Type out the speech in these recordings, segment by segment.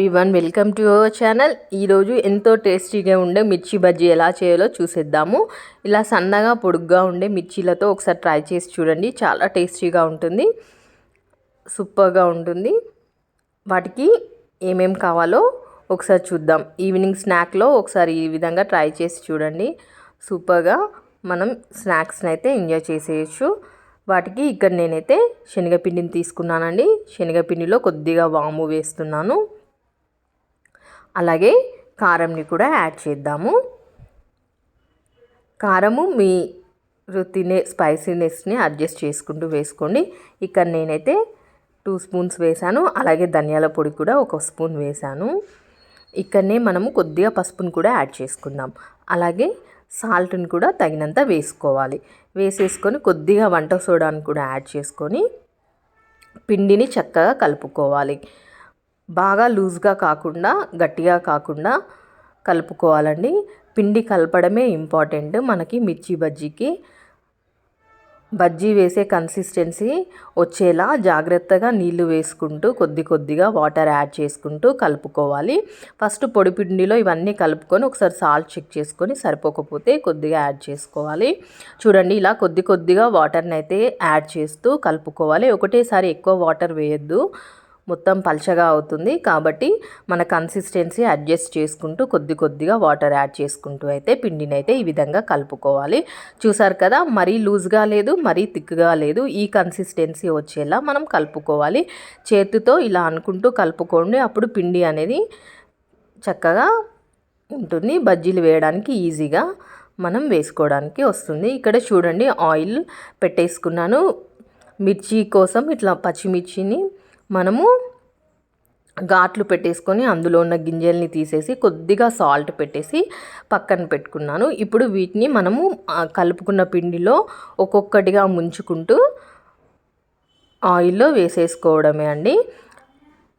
Everyone welcome to our channel. ఈరోజు ఎంతో టేస్టీగా ఉండే మిర్చి బజ్జీ ఎలా చేయాలో చూసేద్దాము. ఇలా సన్నగా పొడుగ్గా ఉండే మిర్చీలతో ఒకసారి ట్రై చేసి చూడండి. చాలా టేస్టీగా ఉంటుంది. సూపర్గా ఉంటుంది. వాటికి ఏమేం కావాలో ఒకసారి చూద్దాం. ఈవినింగ్ స్నాక్లో ఒకసారి ఈ విధంగా ట్రై చేసి చూడండి. సూపర్గా మనం స్నాక్స్ని అయితే ఎంజాయ్ చేసేయచ్చు. వాటికి ఇక్కడ నేనైతే శనగపిండిని తీసుకున్నానండి. శనగపిండిలో కొద్దిగా వాము వేస్తున్నాను. అలాగే కారంని కూడా యాడ్ చేద్దాము. కారము మీ తినే స్పైసీనెస్ని అడ్జస్ట్ చేసుకుంటూ వేసుకోండి. ఇక్కడ నేనైతే టూ స్పూన్స్ వేసాను అలాగే ధనియాల పొడి కూడా ఒక స్పూన్ వేసాను ఇక్కడనే మనము కొద్దిగా పసుపుని కూడా యాడ్ చేసుకుందాం. అలాగే సాల్ట్ని కూడా తగినంత వేసుకోవాలి. వేసేసుకొని కొద్దిగా వంట సోడాని కూడా యాడ్ చేసుకొని పిండిని చక్కగా కలుపుకోవాలి. బాగా లూజ్గా కాకుండా గట్టిగా కాకుండా కలుపుకోవాలండి. పిండి కలపడమే ఇంపార్టెంట్ మనకి మిర్చి బజ్జీకి. బజ్జీ వేసే కన్సిస్టెన్సీ వచ్చేలా జాగ్రత్తగా నీళ్ళు వేసుకుంటూ కొద్ది కొద్దిగా వాటర్ యాడ్ చేసుకుంటూ కలుపుకోవాలి. ఫస్ట్ పొడి పిండిలో ఇవన్నీ కలుపుకొని ఒకసారి సాల్ట్ చెక్ చేసుకొని సరిపోకపోతే కొద్దిగా యాడ్ చేసుకోవాలి. చూడండి ఇలా కొద్ది కొద్దిగా వాటర్ని అయితే యాడ్ చేస్తూ కలుపుకోవాలి. ఒకటేసారి ఎక్కువ వాటర్ వేయద్దు. మొత్తం పల్చగా అవుతుంది. కాబట్టి మన కన్సిస్టెన్సీ అడ్జస్ట్ చేసుకుంటూ కొద్ది కొద్దిగా వాటర్ యాడ్ చేసుకుంటూ అయితే పిండిని అయితే ఈ విధంగా కలుపుకోవాలి. చూసారు కదా మరీ లూజ్గా లేదు మరీ థిక్గా లేదు. ఈ కన్సిస్టెన్సీ వచ్చేలా మనం కలుపుకోవాలి. చేతితో ఇలా అనుకుంటూ కలుపుకోండి. అప్పుడు పిండి అనేది చక్కగా ఉంటుంది. బజ్జీలు వేయడానికి ఈజీగా మనం వేసుకోవడానికి వస్తుంది. ఇక్కడ చూడండి ఆయిల్ పెట్టేసుకున్నాను. మిర్చి కోసం ఇట్లా పచ్చిమిర్చిని మనము ఘాట్లు పెట్టేసుకొని అందులో ఉన్న గింజల్ని తీసేసి కొద్దిగా సాల్ట్ పెట్టేసి పక్కన పెట్టుకున్నాను. ఇప్పుడు వీటిని మనము కలుపుకున్న పిండిలో ఒక్కొక్కటిగా ముంచుకుంటూ ఆయిల్లో వేసేసుకోవడమే అండి.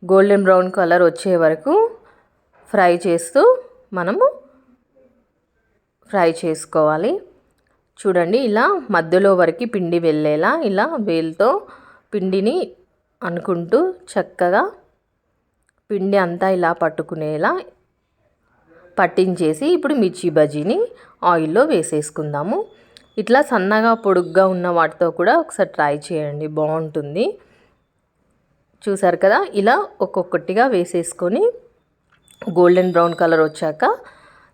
గోల్డెన్ బ్రౌన్ కలర్ వచ్చే వరకు ఫ్రై చేస్తూ మనము ఫ్రై చేసుకోవాలి. చూడండి ఇలా మధ్యలో వరకు పిండి వెళ్ళేలా ఇలా వేలుతో పిండిని అనుకుంటూ చక్కగా పిండి అంతా ఇలా పట్టుకునేలా పట్టించేసి ఇప్పుడు మిర్చి బజ్జీని ఆయిల్లో వేసేసుకుందాము. ఇట్లా సన్నగా పొడుగ్గా ఉన్న వాటితో కూడా ఒకసారి ట్రై చేయండి బాగుంటుంది. చూసారు కదా ఇలా ఒక్కొక్కటిగా వేసేసుకొని గోల్డెన్ బ్రౌన్ కలర్ వచ్చాక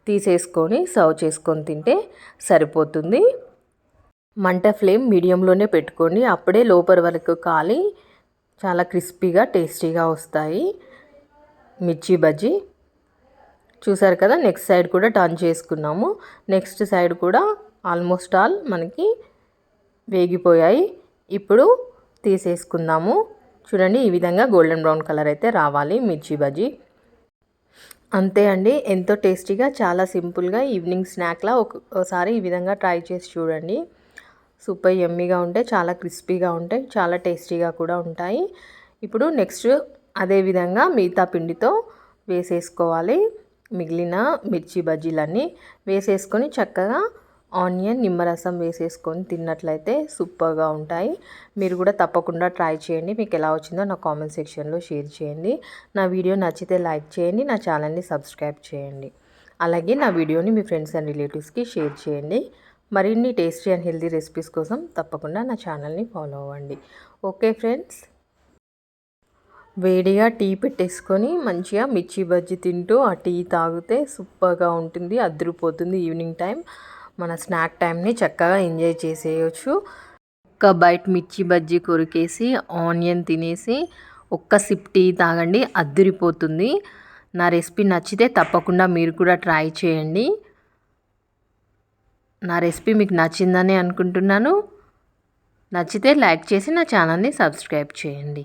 తీసేసుకొని సర్వ్ చేసుకొని తింటే సరిపోతుంది. మంట ఫ్లేమ్ మీడియంలోనే పెట్టుకోండి అప్పుడే లోపల వరకు కాలి. చాలా క్రిస్పీగా టేస్టీగా వస్తాయి. మిర్చి బజ్జీ. చూసారు కదా నెక్స్ట్ సైడ్ కూడా టర్న్ చేసుకున్నాము. నెక్స్ట్ సైడ్ కూడా ఆల్మోస్ట్ ఆల్ మనకి వేగిపోయాయి. ఇప్పుడు తీసేసుకుందాము. చూడండి ఈ విధంగా గోల్డెన్ బ్రౌన్ కలర్ అయితే రావాలి మిర్చి బజ్జీ. అంతే అండి ఎంతో టేస్టీగా చాలా సింపుల్గా ఈవినింగ్ స్నాక్లా ఒకసారి ఈ విధంగా ట్రై చేసి చూడండి. సూపర్ ఎమ్మీగా ఉంటాయి చాలా క్రిస్పీగా ఉంటాయి చాలా టేస్టీగా కూడా ఉంటాయి. ఇప్పుడు నెక్స్ట్ అదేవిధంగా మిగతా పిండితో వేసేసుకోవాలి. మిగిలిన మిర్చి బజ్జీలన్నీ వేసేసుకొని చక్కగా ఆనియన్ నిమ్మరసం వేసేసుకొని తిన్నట్లయితే సూపర్గా ఉంటాయి. మీరు కూడా తప్పకుండా ట్రై చేయండి. మీకు ఎలా వచ్చిందో నా కామెంట్ సెక్షన్లో షేర్ చేయండి. నా వీడియో నచ్చితే లైక్ చేయండి. నా ఛానల్ని సబ్స్క్రైబ్ చేయండి. అలాగే నా వీడియోని మీ ఫ్రెండ్స్ అండ్ రిలేటివ్స్కి షేర్ చేయండి. మరిన్ని టేస్టీ అండ్ హెల్తీ రెసిపీస్ కోసం తప్పకుండా నా ఛానల్ని ఫాలో అవ్వండి. Okay friends? వేడిగా టీ పెట్టేసుకొని మంచిగా మిర్చి బజ్జీ తింటూ ఆ టీ తాగితే సూపర్గా ఉంటుంది అదిరిపోతుంది ఈవినింగ్ టైం మన స్నాక్ టైంని చక్కగా ఎంజాయ్ చేసేయచ్చు. ఒక్క బయట మిర్చి బజ్జీ కొరికేసి ఆనియన్ తినేసి ఒక్క సిప్ టీ తాగండి అద్దరిపోతుంది నా రెసిపీ నచ్చితే తప్పకుండా మీరు కూడా ట్రై చేయండి. నా రెసిపీ మీకు నచ్చిందని అనుకుంటున్నాను. నచ్చితే లైక్ చేసి నా ఛానల్ని సబ్స్క్రైబ్ చేయండి.